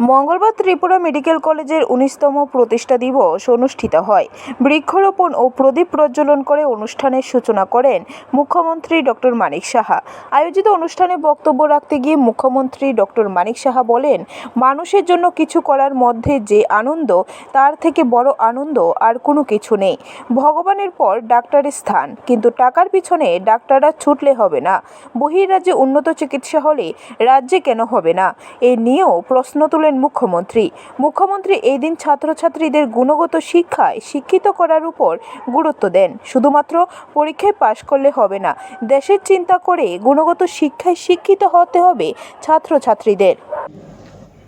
মঙ্গলবার ত্রিপুরা মেডিকেল কলেজের উনিশতম প্রতিষ্ঠা দিবস অনুষ্ঠিত হয়। বৃক্ষরোপণ ও প্রদীপ প্রজ্বলন করে অনুষ্ঠানের সূচনা করেন মুখ্যমন্ত্রী ডক্টর মানিক সাহা। আয়োজিত অনুষ্ঠানে বক্তব্য রাখতে গিয়ে মুখ্যমন্ত্রী ডক্টর মানিক সাহা বলেন, মানুষের জন্য কিছু করার মধ্যে যে আনন্দ, তার থেকে বড় আনন্দ আর কোনো কিছু নেই। ভগবানের পর ডাক্তারের স্থান, কিন্তু টাকার পিছনে ডাক্তাররা ছুটলে হবে না। বহির্রাজ্যে উন্নত চিকিৎসা হলে রাজ্যে কেন হবে না? এ নিয়েও প্রশ্ন তুলেন মুখ্যমন্ত্রী। মুখ্যমন্ত্রী এই দিন ছাত্রছাত্রীদের গুণগত শিক্ষায় শিক্ষিত করার উপর গুরুত্ব দেন। শুধুমাত্র পরীক্ষায় পাশ করলে হবে না, দেশের চিন্তা করে গুণগত শিক্ষায় শিক্ষিত হতে হবে ছাত্রছাত্রীদের।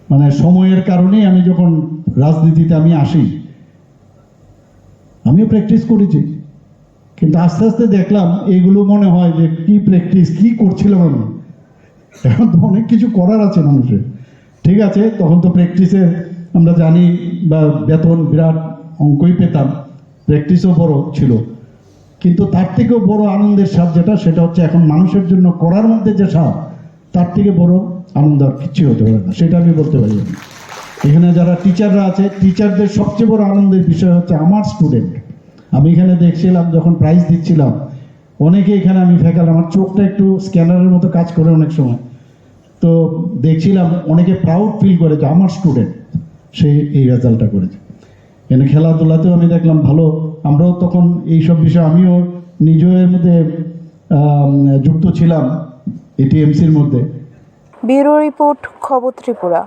মানে সময়ের কারণে আমি যখন রাজনীতিতে আমি আসি, আমিও প্র্যাকটিস করেছি। কিন্তু আস্তে আস্তে দেখলাম এগুলো মনে হয় যে কি প্র্যাকটিস কি করছিলাম আমি? এখন তো অনেক কিছু করার আছে মানুষের। ঠিক আছে, তখন তো প্র্যাকটিসে আমরা জানি বা বেতন বিরাট অঙ্কই পেতাম। প্র্যাকটিসও বড় ছিল। কিন্তু তার থেকেও বড় আনন্দের স্বাদ যেটা, সেটা হচ্ছে এখন মানুষের জন্য করার মধ্যে যে স্বাদ, তার থেকে বড় আনন্দ আর কিচ্ছু হতে পারে না। সেটা আমি বলতে পারি। এখানে যারা টিচাররা আছে টিচারদের সবচেয়ে বড় আনন্দের বিষয় হচ্ছে আমার স্টুডেন্ট আমি এখানে দেখছিলাম, যখন প্রাইজ দিচ্ছিলাম, অনেকে এখানে আমি ফেকাল আমার চোখটা একটু স্ক্যানারের মতো কাজ করে অনেক সময়। তো দেখছিলাম অনেকে প্রাউড ফিল করে যে আমার স্টুডেন্ট সে এই রেজাল্টটা করেছে। এখানে খেলাধুলাতেও আমি দেখলাম ভালো, আমরাও তখন এইসব বিষয়ে আমিও নিজের মধ্যে যুক্ত ছিলাম এটিএমসির মধ্যে। ব্যুরো রিপোর্ট খবর ত্রিপুরা।